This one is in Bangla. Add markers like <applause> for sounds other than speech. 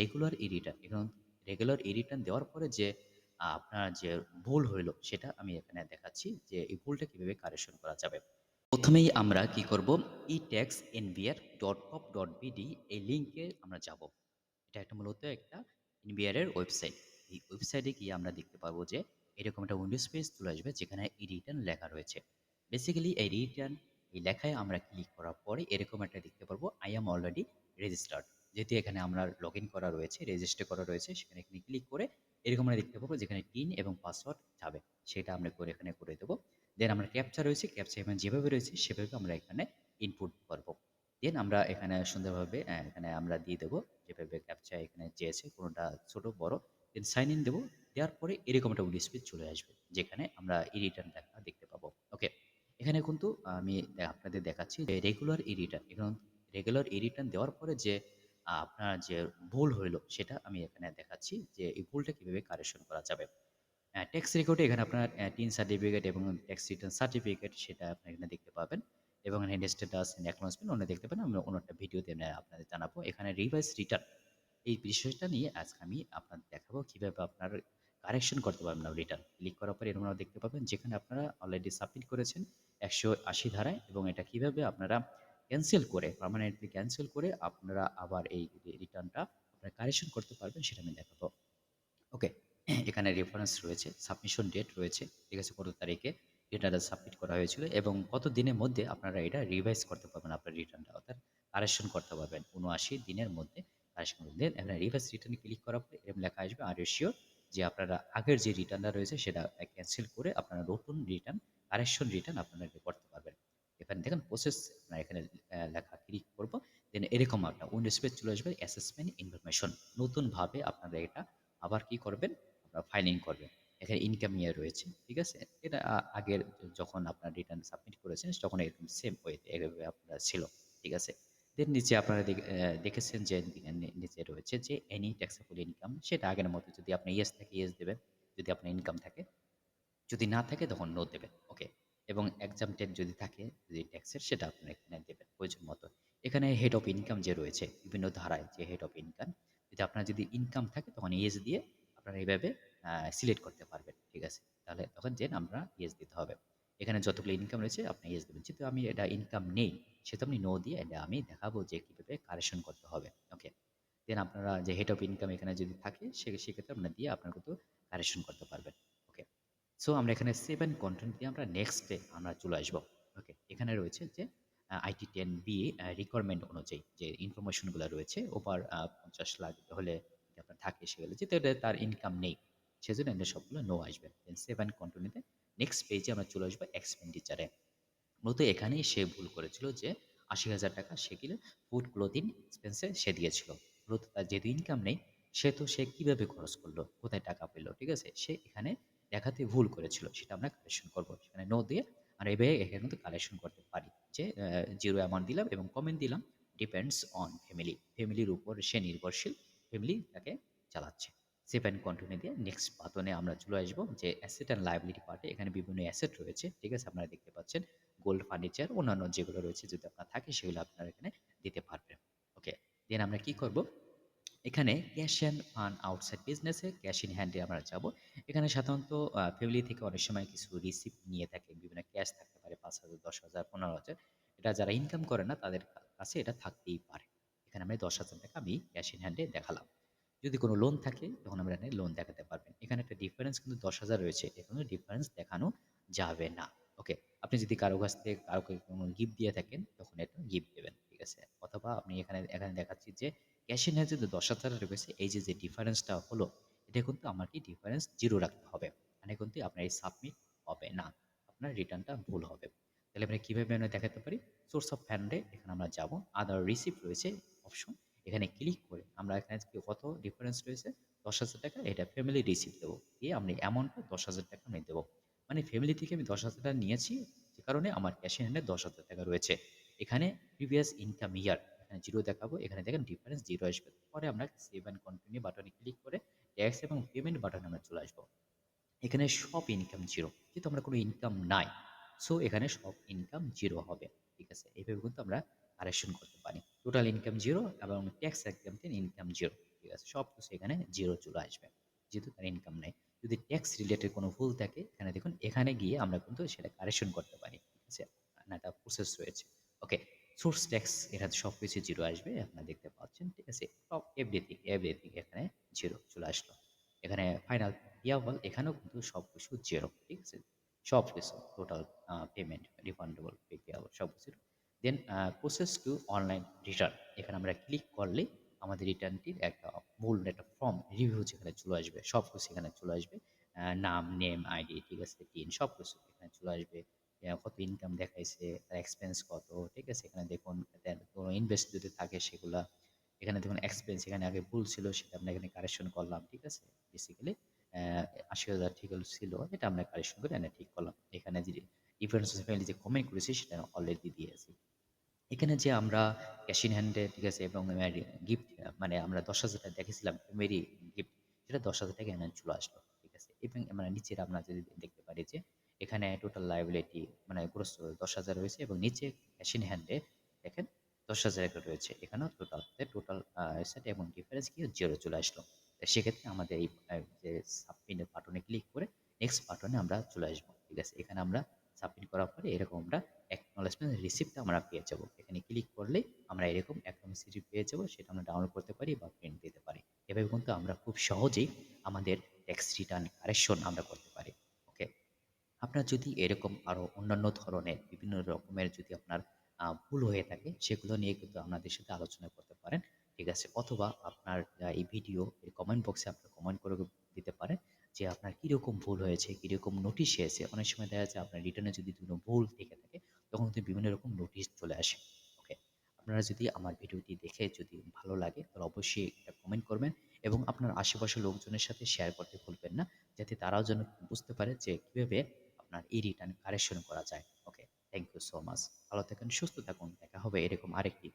রেগুলার ই রিটার্ন এখন রেগুলার ই রিটার্ন দেওয়ার পরে যে আপনার যে ভুল হইল, সেটা আমি এখানে দেখাচ্ছি যে এই ভুলটা কীভাবে কারেকশন করা যাবে। প্রথমেই আমরা কি করব etaxnbr.gov.bd এই লিঙ্কে আমরা যাব। এটা একটা মূলত একটা এনবিআর এর ওয়েবসাইট। এই ওয়েবসাইটে গিয়ে আমরা দেখতে পারব যে, এরকম একটা উইন্ডোজ পেজ চলে আসবে, যেখানে ই রিটার্ন লেখা রয়েছে। বেসিক্যালি এই রিটার্ন এই লেখায় আমরা ক্লিক করার পরে এরকম একটা দেখতে পারব আই এম অলরেডি রেজিস্টার্ড যেহেতু এখানে আমরা লগ ইন করা রয়েছে রেজিস্টার করা রয়েছে, সেখানে এখানে ক্লিক করে এরকম আমরা দেখতে পাবো যেখানে পিন এবং পাসওয়ার্ড যাবে। সেটা আমরা করে এখানে করে দেবো। দেন আমরা ক্যাপচা রয়েছে ক্যাপচা এখানে যেভাবে রয়েছে, সেভাবে আমরা এখানে ইনপুট করব। দেন আমরা এখানে সুন্দরভাবে এখানে আমরা দিয়ে দেবো, যেভাবে ক্যাপচা এখানে চেয়েছে, কোনোটা ছোট, বড় দেন সাইন ইন দেবো। দেওয়ার পরে এরকম একটা পেজ চলে আসবে, যেখানে আমরা ই রিটার্ন দেখা দেখতে পাবো। ওকে এখানে কিন্তু আমি আপনাদের দেখাচ্ছি যে রেগুলার ই রিটার্ন এখন রেগুলার ই রিটার্ন দেওয়ার পরে যে আপনার যে ভুল হইল সেটা আমি এখানে দেখাচ্ছি যে এই ভুলটা কীভাবে কারেকশন করা যাবে। ট্যাক্স রেকর্ডে এখানে আপনার টিন সার্টিফিকেট এবং ট্যাক্স রিটার্ন সার্টিফিকেট সেটা আপনি এখানে দেখতে পাবেন এবং এখানে স্ট্যাটাস অ্যাকনলেজমেন্ট অন্য দেখতে পাবেন। আমি অন্য একটা ভিডিওতে আপনাদের জানাব। এখানে রিভাইস রিটার্ন এই বিষয়টা নিয়ে আজকে আমি আপনাদের দেখাবো কীভাবে আপনার কারেকশন করতে পারবেন না রিটার্ন। ক্লিক করার পরে এরকম দেখতে পাবেন যেখানে আপনারা অলরেডি সাবমিট করেছেন ১৮০ ধারায় এবং এটা কীভাবে আপনারা ক্যানসেল করে পার্মানেন্টলি ক্যানসেল করে আপনারা আবার এই রিটার্নটা আপনারা কারেকশন করতে পারবেন, সেটা আমি দেখাবো। ওকে <clears throat> এখানে রেফারেন্স রয়েছে সাবমিশন ডেট রয়েছে, ঠিক আছে কত তারিখে রিটার্নটা সাবমিট করা হয়েছিল এবং কত দিনের মধ্যে আপনারা এটা রিভাইজ করতে পারবেন, আপনার রিটার্নটা অর্থাৎ কারেকশন করতে পারবেন, উনআশি দিনের মধ্যে কারেকশন করতে দেন এখানে রিভাইজ রিটার্নে ক্লিক করার পরে এরকম লেখা আসবে আর শিওর যে আপনারা আগের যে রিটার্নটা রয়েছে, সেটা ক্যান্সেল করে আপনারা নতুন রিটার্ন কারেকশন রিটার্ন আপনারা করতে পারবেন। এখানে দেখেন প্রসেস আপনার এখানে লেখা ক্লিক করব? দেন এরকম আপনার উইন্ডোজ পেজ চলে আসবে অ্যাসেসমেন্ট ইনফরমেশন নতুনভাবে আপনারা এটা আবার কি করবেন? আপনারা ফাইলিং করবেন। এখানে ইনকাম ইয়ার রয়েছে, ঠিক আছে? এটা আগের যখন আপনার রিটার্ন সাবমিট করেছেন, তখন এরকম সেম ওয়েতে আপনার ছিল, ঠিক আছে? দেন নিচে আপনারা দেখেছেন যে নিচে রয়েছে যে এনি ট্যাক্সেবল ইনকাম সেটা আগের মতো যদি আপনি ইয়েস থাকে ইয়েস দেবেন, যদি আপনার ইনকাম থাকে। যদি না থাকে তখন নো দেবেন ওকে এবং এক্সাম এক্সামটেড যদি থাকে, যদি ট্যাক্সের সেটা আপনারা এখানে দেবেন, প্রয়োজন মতো। এখানে হেড অফ ইনকাম যে রয়েছে, বিভিন্ন ধারায় যে হেড অফ ইনকাম যদি আপনার যদি ইনকাম থাকে, তখন ইয়েস দিয়ে আপনারা এইভাবে সিলেক্ট করতে পারবেন, ঠিক আছে? তাহলে তখন যেন আমরা ইয়েস দিতে হবে। এখানে যতগুলো ইনকাম রয়েছে, আপনি ইয়েস দেবেন। যেহেতু আমি এটা ইনকাম নেই, সেহেতু আপনি নো দিয়ে এটা আমি দেখাবো যে কীভাবে কারেকশন করতে হবে ওকে দেন আপনারা যে হেড অফ ইনকাম এখানে যদি থাকে, সে, সেক্ষেত্রে আপনার দিয়ে আপনার কিন্তু কারেকশন করতে সো আমরা এখানে সেভেন কন্টেন্ট দিয়ে আমরা নেক্সটে আমরা চলে আসব। ওকে এখানে রয়েছে যে আইটি টেন বি রিকোয়ারমেন্ট অনুযায়ী যে ইনফরমেশনগুলো রয়েছে ওভার পঞ্চাশ লাখ হলে আপনার থাকে সেগুলো এটা তার ইনকাম নেই। সেজন্য এটা সবগুলো নো আসবে। দেন সেভেন কন্টিনিউতে নেক্সট পেজে আমরা চলে আসব এক্সপেন্ডিচারে মূলত এখানেই সে ভুল করেছিল যে, আশি হাজার টাকা সে কিনে ফুড ক্লোথিং এক্সপেন্সে সে দিয়েছিল। মূলত তার যেহেতু ইনকাম নেই, সে তো সে কীভাবে খরচ করল, কোথায় টাকা পেল, ঠিক আছে? সে এখানে দেখাতে ভুল করেছিল, সেটা আমরা কালেকশন করব। সেখানে নো দিয়ে আমরা এভাবে এখানে কিন্তু কালেকশন করতে পারি। যে জিরো অ্যামাউন্ট দিলাম এবং কমেন্ট দিলাম ডিপেন্ডস অন ফ্যামিলি ফ্যামিলির উপর সে নির্ভরশীল ফ্যামিলি তাকে চালাচ্ছে। সেভ অ্যান্ড কন্টিনিউ দিয়ে নেক্সট বাতনে আমরা চলে আসব যে অ্যাসেট অ্যান্ড লাইবিলিটি পার্টে এখানে বিভিন্ন অ্যাসেট রয়েছে, ঠিক আছে? আপনারা দেখতে পাচ্ছেন গোল্ড ফার্নিচার অন্যান্য যেগুলো রয়েছে যদি আপনার থাকে, সেগুলো আপনারা এখানে দিতে পারবেন। ওকে দেন আমরা কি করব? এখানে ক্যাশ অ্যান্ড ফান্ড আউটসাইড বিজনেসে ক্যাশ ইন হ্যান্ডে আমরা যাব। এখানে সাধারণত ফ্যামিলি থেকে অনেক সময় কিছু রিসিপ্ট নিয়ে থাকে, বিভিন্ন ক্যাশ থাকতে পারে, পাঁচ হাজার, দশ হাজার, পনেরো হাজার। এটা যারা ইনকাম করে না, তাদের কাছে এটা থাকতেই পারে। এখানে আমি দশ হাজার টাকা আমি ক্যাশ ইন হ্যান্ডে দেখালাম। যদি কোনো লোন থাকে, তখন আমরা এখানে লোন দেখাতে পারবেন। এখানে একটা ডিফারেন্স কিন্তু দশ হাজার রয়েছে। এখানে ডিফারেন্স দেখানো যাবে না। ওকে আপনি যদি কারও কাছ থেকে কারোকে কোনো গিফট দিয়ে থাকেন, তখন এটা গিফট দেবেন। ঠিক আছে? অথবা আপনি এখানে এখানে দেখাচ্ছি যে ক্যাশ হ্যান্ডে যে দশ হাজার রয়েছে এই যে যে ডিফারেন্সটা হলো, এটা কিন্তু আমাকে ডিফারেন্স জিরো রাখতে হবে। মানে কিন্তু আপনার এই সাবমিট হবে না। আপনার রিটার্নটা ভুল হবে। তাহলে আমরা কীভাবে আমরা দেখাতে পারি? সোর্স অফ ফ্যান্ডে এখানে আমরা যাব। আদার রিসিপ্ট রয়েছে অপশন এখানে ক্লিক করে আমরা এখানে কত ডিফারেন্স রয়েছে? দশ হাজার টাকা, এটা ফ্যামিলি রিসিপ্ট দেবো। দিয়ে আমি অ্যামাউন্টটা দশ হাজার টাকা আমি দেবো। মানে ফ্যামিলি থেকে আমি দশ হাজার টাকা নিয়েছি, যে কারণে আমার ক্যাশ হ্যান্ডে দশ হাজার টাকা রয়েছে। এখানে প্রিভিয়াস ইনকাম ইয়ার এখানে জিরো দেখাবো। এখানে দেখেন ডিফারেন্স জিরো আসবে। পরে আমরা সেভ অ্যান্ড কন্টিনিউ বাটনে ক্লিক করে ট্যাক্স এবং পেমেন্ট বাটনে আমরা চলে আসব। এখানে সব ইনকাম জিরো যেহেতু আমরা কোনো ইনকাম নাই। সো এখানে সব ইনকাম জিরো হবে। ঠিক আছে? এইভাবে কিন্তু আমরা কারেকশন করতে পারি। টোটাল ইনকাম জিরো এবং ট্যাক্স এক্সামটেন ইনকাম জিরো ঠিক আছে? সব কিছু এখানে জিরো চলে আসবে। যেহেতু তার ইনকাম নেই। যদি ট্যাক্স রিলেটেড কোনো ভুল থাকে, এখানে দেখুন, এখানে গিয়ে আমরা কিন্তু সেটা কারেকশন করতে পারি। ঠিক আছে? না একটা প্রসেস রয়েছে। সোর্স ট্যাক্স এখানে সব কিছু জিরো আসবে, আপনারা দেখতে পাচ্ছেন, ঠিক আছে? সব এভরিথিং এভরিথিং এখানে জিরো চলে আসলো। এখানে ফাইনাল ইয়াবল এখানেও কিন্তু সব কিছু জিরো ঠিক আছে? সব কিছু টোটাল পেমেন্ট রিফান্ডেবল পেয়াবল সব কিছু then process to online return এখানে আমরা ক্লিক করলে আমাদের রিটার্নটির একটা মূল একটা ফর্ম রিভিউ যেখানে চলে আসবে সব কিছু এখানে চলে আসবে। নাম নেম আইডি ঠিক আছে? টিন সব কিছু এখানে চলে আসবে। কত ইনকাম দেখাইছে, তার এক্সপেন্স কত, ঠিক আছে? এখানে দেখুন কোনো ইনভেস্ট যদি থাকে সেগুলা, এখানে দেখুন এক্সপেন্স এখানে আগে ভুল ছিল, সেটা আমরা এখানে কারেকশন করলাম, ঠিক আছে? বেসিক্যালি আশি হাজার ঠিক ছিল, এটা আমরা কারেকশন করে এনে ঠিক করলাম। এখানে যে ডিফারেন্স ফ্যামিলি যে কমেন্ট করেছি, সেটা অলরেডি দিয়েছি এখানে যে আমরা ক্যাশ ইন হ্যান্ডে ঠিক আছে, এবং গিফট মানে আমরা দশ হাজার টাকা দেখেছিলাম মেরি গিফট সেটা দশ হাজার টাকা এনে চলে আসলো, ঠিক আছে? এবং আমরা নিচের আমরা যদি দেখতে পারি যে এখানে টোটাল লাইবিলিটি মানে গ্রোস দশ হাজার রয়েছে এবং নিচে ইন হ্যান্ডে দেখেন দশ হাজার একটা রয়েছে। এখানেও টোটাল টোটাল সেটা এবং ডিফারেন্স কি জিরো চলে আসলো। সেক্ষেত্রে আমাদের এই যে সাবমিট বাটনে ক্লিক করে নেক্সট বাটনে আমরা চলে আসব। ঠিক আছে? এখানে আমরা সাবমিট করার পরে এরকম আমরা অ্যাকনোলেজমেন্ট রিসিপ্টটা আমরা পেয়ে যাব। এখানে ক্লিক করলে আমরা এরকম অ্যাকনোলেজ রিসিপ্ট পেয়ে যাব, সেটা আমরা ডাউনলোড করতে পারি বা প্রিন্ট দিতে পারি। এভাবে কিন্তু আমরা খুব সহজেই আমাদের ট্যাক্স রিটার্ন কারেকশন আমরা করতে আপনার যদি এরকম আরও অন্যান্য ধরনের, বিভিন্ন রকমের যদি আপনার ভুল হয়ে থাকে, সেগুলো নিয়ে কিন্তু আপনাদের সাথে আলোচনা করতে পারেন। ঠিক আছে? অথবা আপনার এই ভিডিও এই কমেন্ট বক্সে আপনার কমেন্ট করে দিতে পারেন যে আপনার কীরকম ভুল হয়েছে, কীরকম নোটিশ এসেছে। অনেক সময় দেখা যাচ্ছে আপনার রিটার্নে যদি কোনো ভুল থেকে থাকে, তখন কিন্তু বিভিন্ন রকম নোটিশ চলে আসে। ওকে আপনারা যদি আমার ভিডিওটি দেখে যদি ভালো লাগে, তাহলে অবশ্যই একটা কমেন্ট করবেন এবং আপনার আশেপাশের লোকজনের সাথে শেয়ার করতে ভুলবেন না, যাতে তারাও যেন বুঝতে পারে যে কীভাবে এই রিটার্ন কারেকশন করা যায়। Okay thank you so much ভালো থাকুন, সুস্থ থাকুন। দেখা হবে এরকম আরেকটি